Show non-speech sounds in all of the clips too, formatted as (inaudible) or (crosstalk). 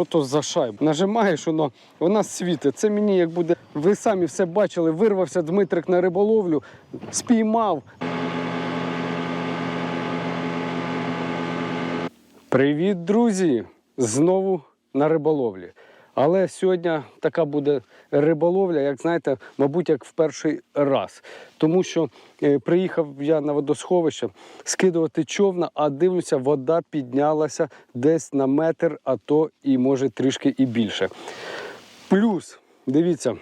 що то за шайба. Нажимаєш, воно, вона світить. Це мені як буде. Ви самі все бачили, вирвався Дмитрик на риболовлю, спіймав. Привіт, друзі! Знову на риболовлі. Але сьогодні така буде риболовля, як знаєте, мабуть, як в перший раз. Тому що е, приїхав я на водосховище скидувати човна, а дивлюся, вода піднялася десь на метр, а то і може трішки і більше. Плюс, дивіться,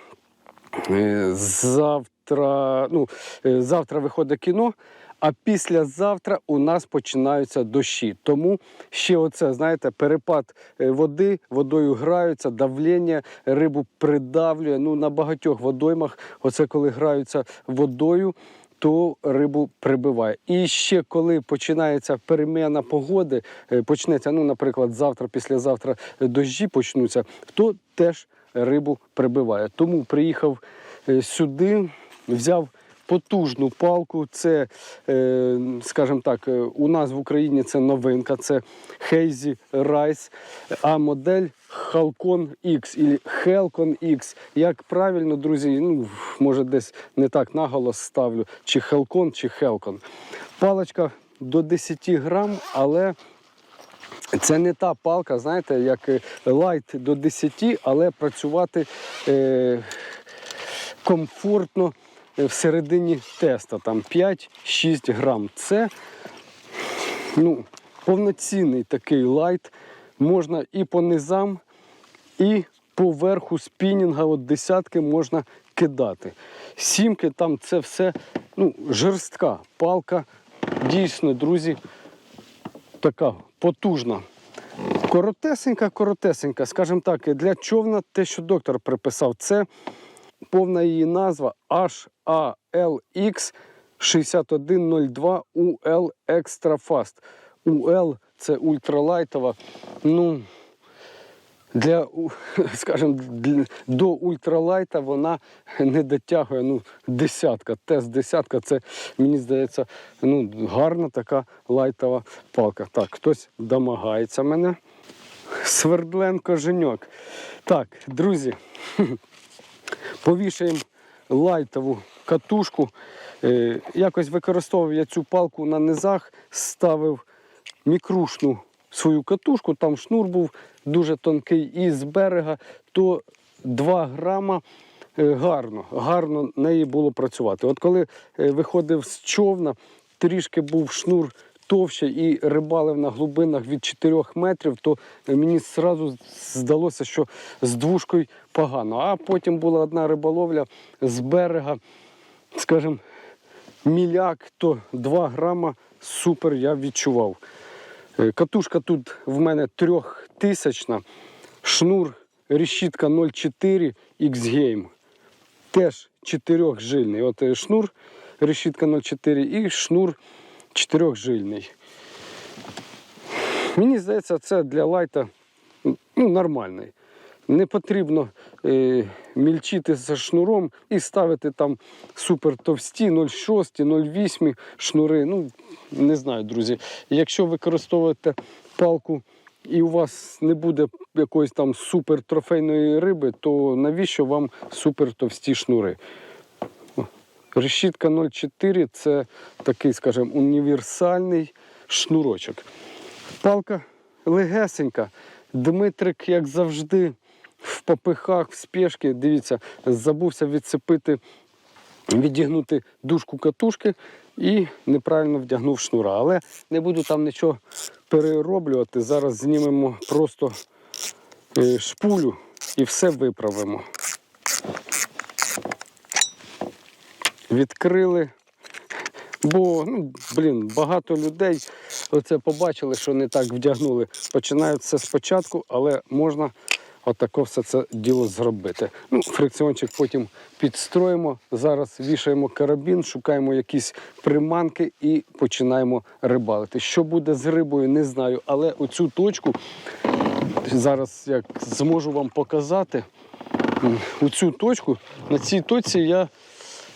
Е, Завтра, ну, е, завтра виходить кіно, а післязавтра у нас починаються дощі. Тому ще оце, знаєте, перепад е, води, водою граються, давлення, рибу придавлює. Ну, на багатьох водоймах, оце коли граються водою. То рибу прибиває. І ще коли починається переміна погоди, е, почнеться, ну, наприклад, завтра, післязавтра е, дощі почнуться, то теж рибу прибиває. Тому приїхав сюди, взяв потужну палку. Це, е, скажімо так, е, у нас в Україні це новинка, це Hazy Rice, а модель Halcon X і Helcon X. Як правильно, друзі, ну, може десь не так наголос ставлю, чи Helcon, чи Helcon. Паличка до 10 грам, але це не та палка, знаєте, як е, лайт до 10, але працювати е, комфортно е, всередині теста, там 5-6 грам. Це ну, повноцінний такий лайт. Можна і по низам, і по верху спінінга от десятки можна кидати. Сімки там це все ну, жорстка палка. Дійсно, друзі, така потужна. Коротесенька, коротесенька, скажімо так, для човна те, що доктор приписав, це повна її назва HALX 6102 UL Extra Fast. UL це ультралайтова. Ну, для, (laughs) скажімо, до ультралайта вона не дотягує ну, десятка. Тест десятка це, мені здається, ну, гарна така лайтова палка. Так, хтось домагається мене. Свердленко Женьок. Так, друзі, (laughs) повішаємо лайтову катушку. Е, якось використовував я цю палку на низах, ставив мікрушну свою катушку, там шнур був дуже тонкий, і з берега то 2 грама. е, Гарно, гарно неї було працювати. От коли е, виходив з човна, трішки був шнур товще і рибалив на глибинах від 4 метрів, то мені зразу здалося, що з двушкою погано. А потім була одна риболовля з берега, скажімо, міляк, то 2 грама супер я відчував. Е, Катушка тут в мене трьохтисячна, шнур решітка 0,4 X-Game. Теж чотирьохжильний. От е, шнур решітка 0,4 і шнур чотирьохжильний. Мені здається, це для лайта ну, нормальний. Не потрібно е, мільчити за шнуром і ставити там супер товсті 0,6, 0,8 шнури. Ну, не знаю, друзі. Якщо використовуєте палку і у вас не буде якоїсь там супер трофейної риби, то навіщо вам супер товсті шнури? Решітка 0,4 це такий, скажімо, універсальний шнурочок. Палка легесенька. Дмитрик, як завжди, в попихах, в спешки. Дивіться, забувся відцепити, відігнути дужку катушки і неправильно вдягнув шнура. Але не буду там нічого перероблювати. Зараз знімемо просто е, шпулю і все виправимо. Відкрили. Бо, ну, блін, багато людей оце побачили, що не так вдягнули. Починають все спочатку, але можна отако все це діло зробити. Ну, фрикціончик потім підстроїмо. Зараз вішаємо карабін, шукаємо якісь приманки і починаємо рибалити. Що буде з рибою, не знаю. Але оцю точку зараз як зможу вам показати. Оцю точку, на цій точці я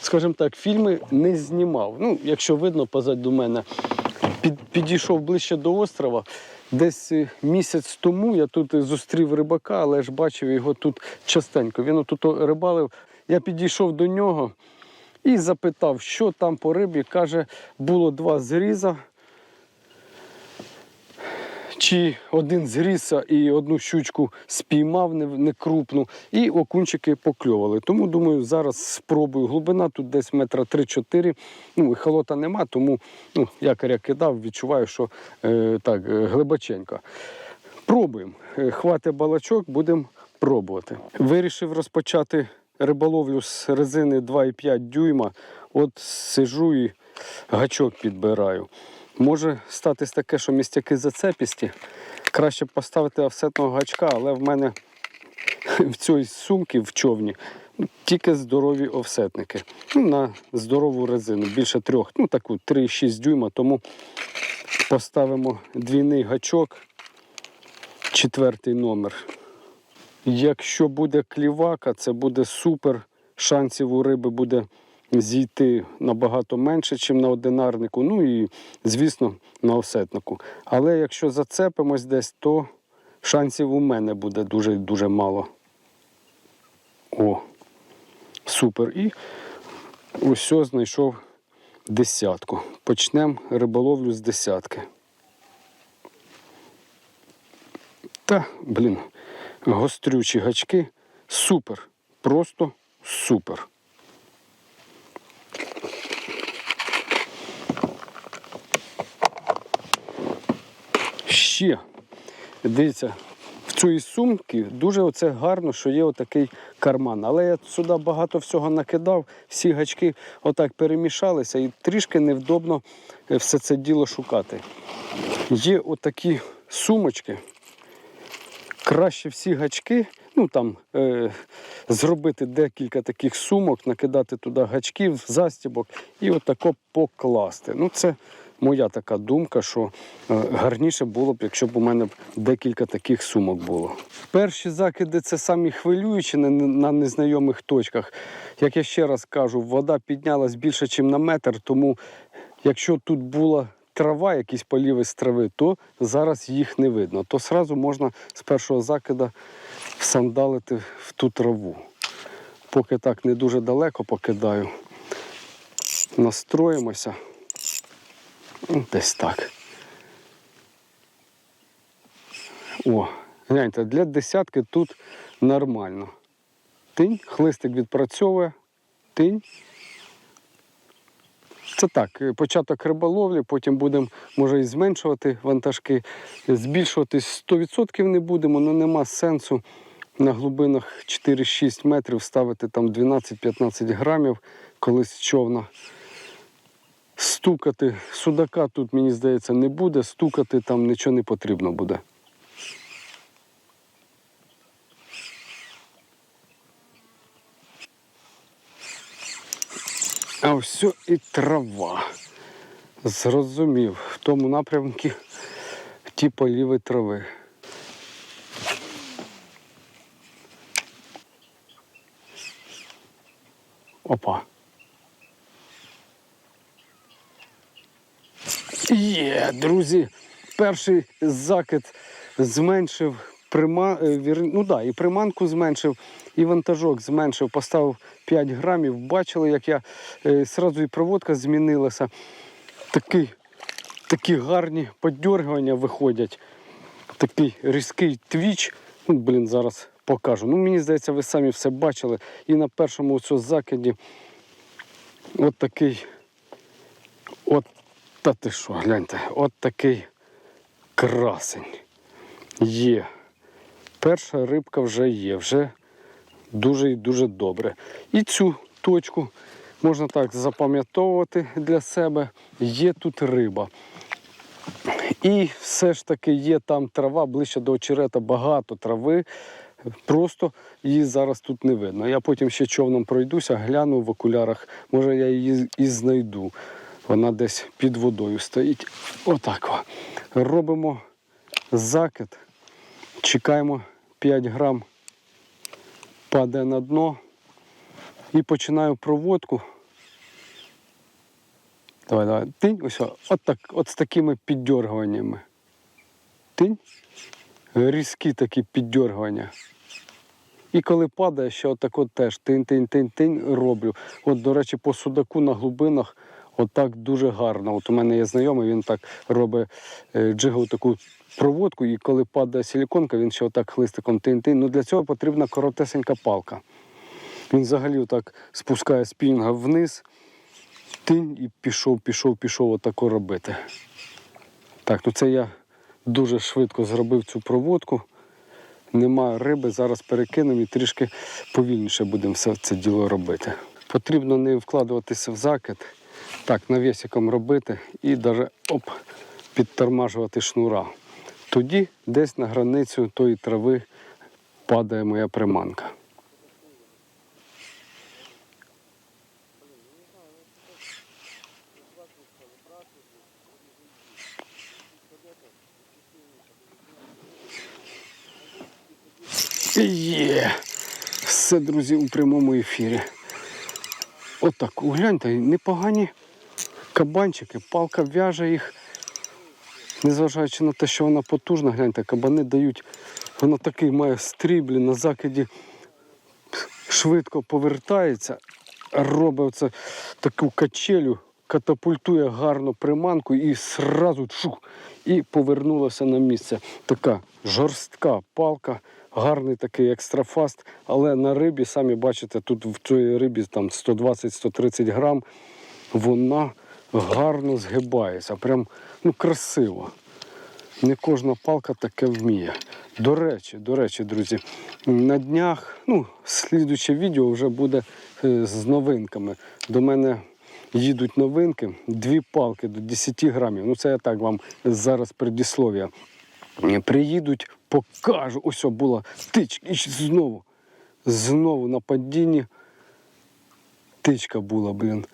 скажімо так, фільми не знімав. Ну, якщо видно позаду мене, під, підійшов ближче до острова. Десь е, місяць тому я тут зустрів рибака, але ж бачив його тут частенько. Він тут рибалив. Я підійшов до нього і запитав, що там по рибі. Каже, було два зріза. Чи один зрізся і одну щучку спіймав не, не крупну, і окунчики покльовали. Тому думаю, зараз спробую. Глибина тут десь метра 3-4. Ну, холота нема, тому ну, якоря кидав, відчуваю, що е, так, е, глибоченько. Пробуємо. Е, Хватить балачок, будемо пробувати. Вирішив розпочати риболовлю з резини 2,5 дюйма. От сижу і гачок підбираю. Може статись таке, що містяки зацепісті. Краще поставити офсетного гачка, але в мене (laughs) в цій сумці в човні тільки здорові офсетники. Ну, на здорову резину, більше трьох, ну таку 3,6 дюйма, тому поставимо двійний гачок, четвертий номер. Якщо буде клівака, це буде супер. Шансів у риби буде зійти набагато менше, ніж на одинарнику. Ну і, звісно, на осетнику. Але якщо зацепимось десь, то шансів у мене буде дуже дуже мало. О, супер. І ось знайшов десятку. Почнемо риболовлю з десятки. Та, блін, гострючі гачки. Супер. Просто супер. Ще, дивіться, в цій сумці дуже оце гарно, що є отакий карман. Але я сюди багато всього накидав, всі гачки отак перемішалися і трішки невдобно е, все це діло шукати. Є отакі сумочки. Краще всі гачки, ну там е, зробити декілька таких сумок, накидати туди гачків, застібок і отако покласти. Ну, це моя така думка, що е, гарніше було б, якщо б у мене декілька таких сумок було. Перші закиди це самі хвилюючі на, на незнайомих точках. Як я ще раз кажу, вода піднялась більше, ніж на метр, тому якщо тут була трава, якісь поліви з трави, то зараз їх не видно. То сразу можна з першого закида сандалити в ту траву. Поки так не дуже далеко покидаю. Настроїмося. Ну, Десь так. О, гляньте, для десятки тут нормально. Тинь, хлистик відпрацьовує, тинь. Це так, е, початок риболовлі, потім будемо, може, і зменшувати вантажки. Збільшувати 100% не будемо, але нема сенсу на глибинах 4-6 метрів ставити там 12-15 грамів колись човна. Стукати судака тут, мені здається, не буде, стукати там нічого не потрібно буде. А все і трава. Зрозумів, в тому напрямку ті поліви трави. Опа. Є, друзі, перший закид зменшив прима... е, ну да, і приманку зменшив, і вантажок зменшив, поставив 5 грамів. Бачили, як я е, сразу і проводка змінилася. Такий, такі гарні подьоргування виходять. Такий різкий твіч. Ну, блін, зараз покажу. Ну, мені здається, ви самі все бачили. І на першому закиді от такий. Та ти що, гляньте, от такий красень. Є. Перша рибка вже є, вже дуже і дуже добре. І цю точку можна так запам'ятовувати для себе. Є тут риба. І все ж таки є там трава ближче до очерета, багато трави. Просто її зараз тут не видно. Я потім ще човном пройдуся, гляну в окулярах, може я її і знайду. Вона десь під водою стоїть. Отак. Робимо закид, чекаємо 5 грам, падає на дно і починаю проводку. Давай, давай. Тинь, ось, от, так, от з такими піддергуваннями. Тинь. Різкі такі піддергування. І коли падає, ще отак от теж тинь-тинь-тинь-тинь роблю. От, до речі, по судаку на глибинах отак дуже гарно. От у мене є знайомий, він так робить е, джигову таку проводку, і коли падає силіконка, він ще отак хлистиком тинь-тинь. Ну для цього потрібна коротесенька палка. Він взагалі отак спускає спінінга вниз, тинь і пішов, пішов, пішов отако робити. Так, ну це я дуже швидко зробив цю проводку. Немає риби, зараз перекинемо і трішки повільніше будемо все це діло робити. Потрібно не вкладуватися в закид, так, навісиком робити і навіть оп, підтормажувати шнура. Тоді десь на границю тої трави падає моя приманка. Є. Все, друзі, у прямому ефірі. Отак, гляньте, непогані кабанчики, палка в'яже їх. Незважаючи на те, що вона потужна, гляньте, кабани дають, вона такий має стріблі на закиді, швидко повертається, робить оце таку качелю, катапультує гарно приманку і сразу чух, і повернулася на місце. Така жорстка палка, гарний такий екстрафаст, але на рибі, самі бачите, тут в цій рибі там 120-130 грам, вона гарно згибається. Прям ну, красиво. Не кожна палка таке вміє. До речі, до речі, друзі, на днях, ну, слідуче відео вже буде е, з новинками. До мене їдуть новинки, дві палки до 10 грамів. Ну, це я так вам зараз предіслов'я. Приїдуть, покажу. Ось була тичка. І знову. Знову на падінні. Тичка була, блін.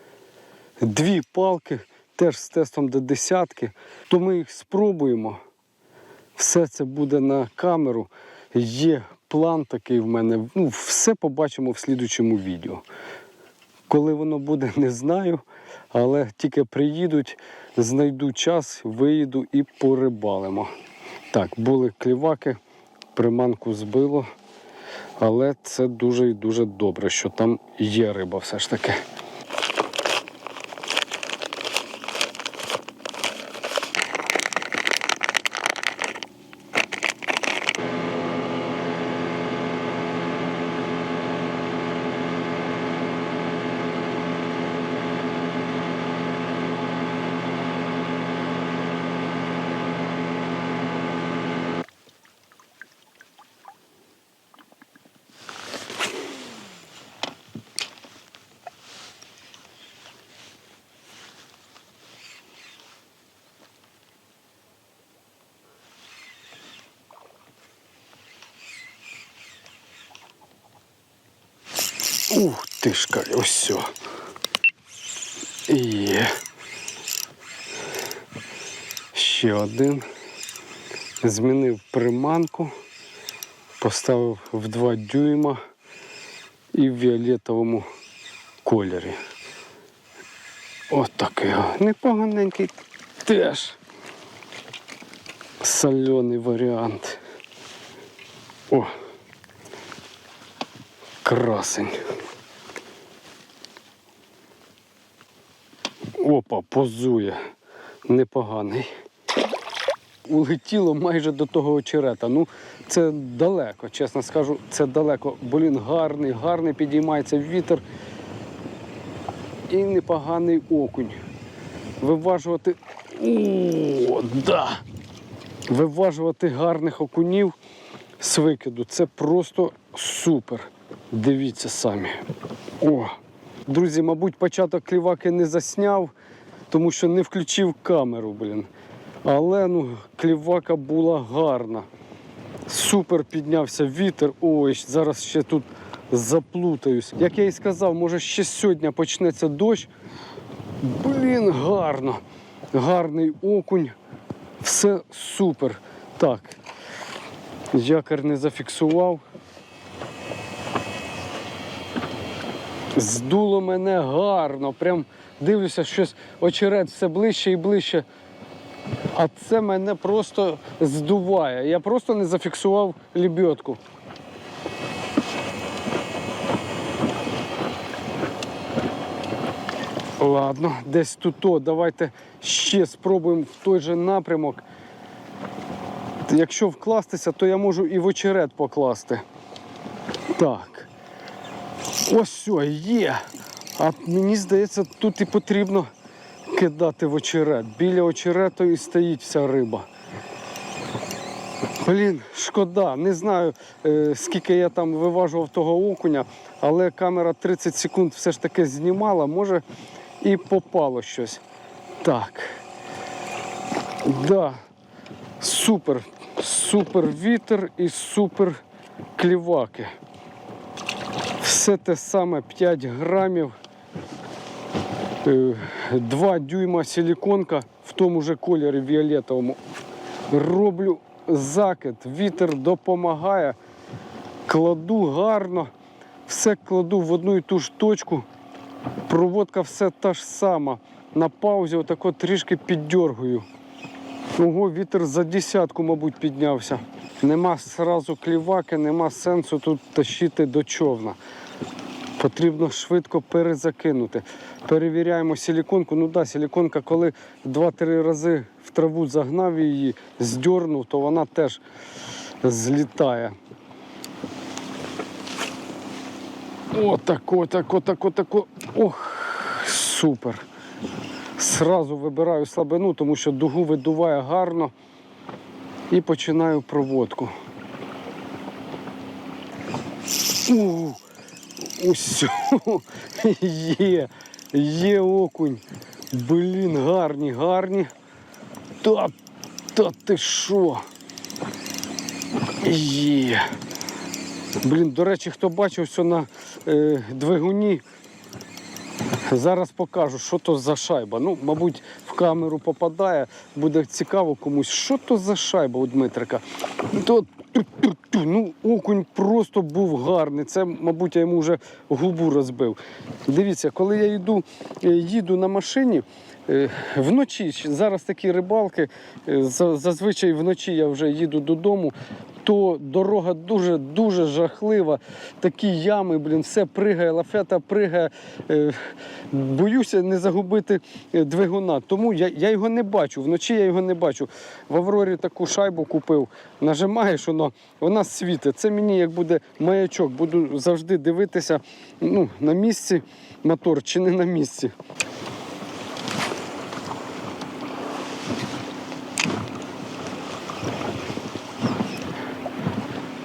Дві палки, теж з тестом до десятки. То ми їх спробуємо. Все це буде на камеру. Є план такий в мене. Ну, все побачимо в слідучому відео. Коли воно буде, (laughs) не знаю. Але тільки приїдуть, знайду час, виїду і порибалимо. Так, були кліваки, приманку збило. Але це дуже і дуже добре, що там є риба все ж таки. Ух ти ж, ка- ось. Є. Ще один. Змінив приманку, поставив в 2 дюйма і в фіолетовому кольорі. От непоганенький теж. Соляний варіант. Красень. Опа, позує. Непоганий. Улетіло майже до того очерета. Ну, це далеко, чесно скажу, це далеко. Блін, гарний, гарний підіймається вітер. І непоганий окунь. Виважувати. О, да! Виважувати гарних окунів з викиду. Це просто супер. Дивіться самі. О! Друзі, мабуть, початок кліваки не засняв, тому що не включив камеру, блін. Але ну, клівака була гарна. Супер піднявся вітер. Ой, зараз ще тут заплутаюсь. Як я і сказав, може ще сьогодні почнеться дощ. Блін, гарно. Гарний окунь. Все супер. Так. Якор не зафіксував. Здуло мене гарно, прям дивлюся, щось очерет все ближче і ближче. А це мене просто здуває. Я просто не зафіксував лебедку. Ладно, десь тут. о, Давайте ще спробуємо в той же напрямок. Якщо вкластися, то я можу і в очерет покласти. Так. Ось все, є. А мені здається, тут і потрібно кидати в очерет. Біля очерету і стоїть вся риба. Блін, шкода. Не знаю, е, скільки я там виважував того окуня, але камера 30 секунд все ж таки знімала, може і попало щось. Так. Да. Супер. Супер вітер і супер кліваки. Все те саме 5 грамів. 2 дюйма силіконка в тому же кольорі фіолетовому. Роблю закид, вітер допомагає. Кладу гарно, все кладу в одну і ту ж точку. Проводка все та ж сама. На паузі отако трішки піддергую. Ого, вітер за десятку, мабуть, піднявся. Нема сразу кліваки, нема сенсу тут тащити до човна. Потрібно швидко перезакинути. Перевіряємо силіконку. Ну да, силіконка, коли 2-3 рази в траву загнав її, здьорнув, то вона теж злітає. Отако, тако, тако, тако. Ох, супер. Сразу вибираю слабину, тому що дугу видуває гарно і починаю проводку. У, Усьо, є, є окунь. Блін, гарні, гарні. Та, та ти що? Є. Блін, до речі, хто бачив все на е, двигуні, зараз покажу, що то за шайба. Ну, мабуть, в камеру попадає, буде цікаво комусь, що то за шайба у Дмитрика. Ту-ту-ту, ну, окунь просто був гарний. Це, мабуть, я йому вже губу розбив. Дивіться, коли я йду, е, їду на машині. е, Вночі зараз такі рибалки, е, зазвичай вночі я вже їду додому, то дорога дуже дуже жахлива. Такі ями, блін, все пригає, лафета пригає. Е, Боюся не загубити е, двигуна. Тому я, я його не бачу. Вночі я його не бачу. В Аврорі таку шайбу купив. Нажимаєш, воно, вона світить. Це мені як буде маячок. Буду завжди дивитися ну, на місці мотор чи не на місці.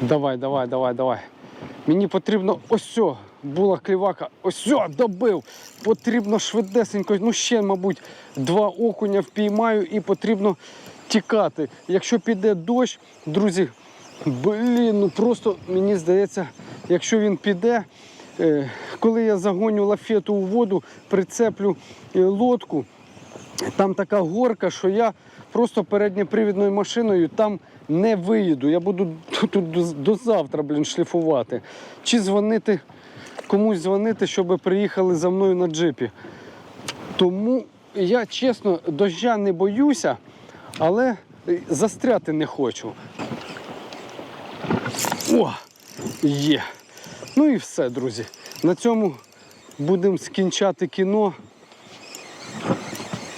Давай, давай, давай, давай. Мені потрібно ось сьо, була клівака, ось сьо, добив. Потрібно швидесенько, ну ще, мабуть, два окуня впіймаю і потрібно тікати. Якщо піде дощ, друзі, блін, ну просто мені здається, якщо він піде, е, коли я загоню лафету у воду, прицеплю е, лодку, там така горка, що я просто передньопривідною машиною там не виїду. Я буду тут до, до завтра, блін, шліфувати. Чи дзвонити, комусь дзвонити, щоб приїхали за мною на джипі. Тому я чесно дождя не боюся, але застряти не хочу. О, є. Ну і все, друзі. На цьому будемо скінчати кіно.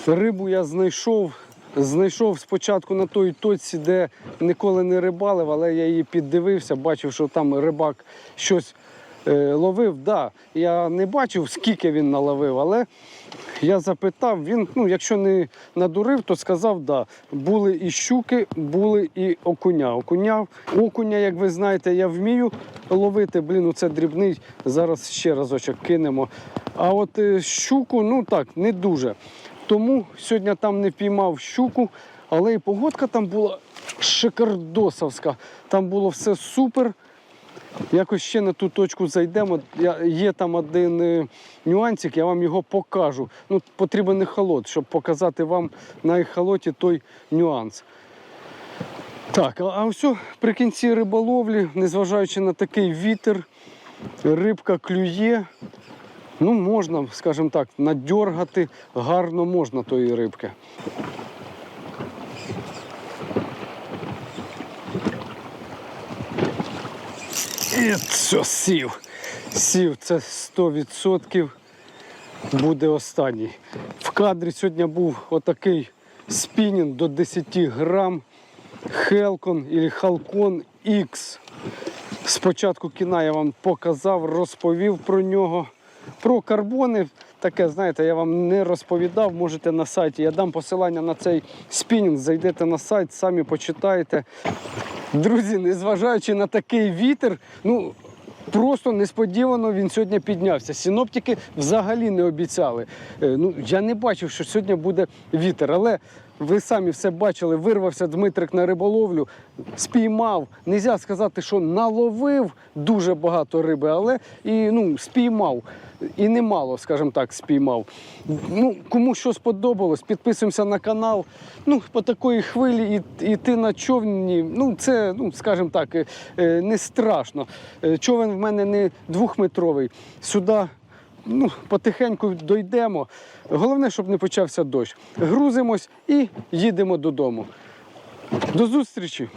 Рибу я знайшов. Знайшов спочатку на той точці, де ніколи не рибалив, але я її піддивився, бачив, що там рибак щось е, ловив. Да, я не бачив, скільки він наловив, але я запитав, він, ну, якщо не надурив, то сказав, да. Були і щуки, були і окуня. Окуня, окуня, як ви знаєте, я вмію ловити. Блін, це дрібний. Зараз ще разочок кинемо. А от е, щуку, ну так, не дуже. Тому сьогодні там не піймав щуку, але і погодка там була шикардосовська. Там було все супер. Якось ще на ту точку зайдемо. Є там один е, нюансик, я вам його покажу. Ну, потрібен ехолот, щоб показати вам на ехолоті той нюанс. Так, а, а ось при кінці риболовлі, незважаючи на такий вітер, рибка клює. Ну, можна, скажімо так, надьоргати гарно можна тої рибки. І все, сів. Сів, це 100% буде останній. В кадрі сьогодні був отакий спінінг до 10 грам. Хелкон або Халкон X. Спочатку кіна я вам показав, розповів про нього. Про карбони, таке, знаєте, я вам не розповідав, можете на сайті. Я дам посилання на цей спінінг, зайдете на сайт, самі почитаєте. Друзі, незважаючи на такий вітер, ну просто несподівано він сьогодні піднявся. Синоптики взагалі не обіцяли. Е, Ну, я не бачив, що сьогодні буде вітер, але ви самі все бачили, вирвався Дмитрик на риболовлю, спіймав. Нельзя сказати, що наловив дуже багато риби, але і ну, спіймав. І немало, скажімо так, спіймав. Ну, кому що сподобалось, підписуємося на канал. Ну, по такої хвилі іти на човні, ну це, ну, скажімо так, е, е, не страшно. Е, Човен в мене не двохметровий. Сюди ну, потихеньку дійдемо. Головне, щоб не почався дощ. Грузимось і їдемо додому. До зустрічі!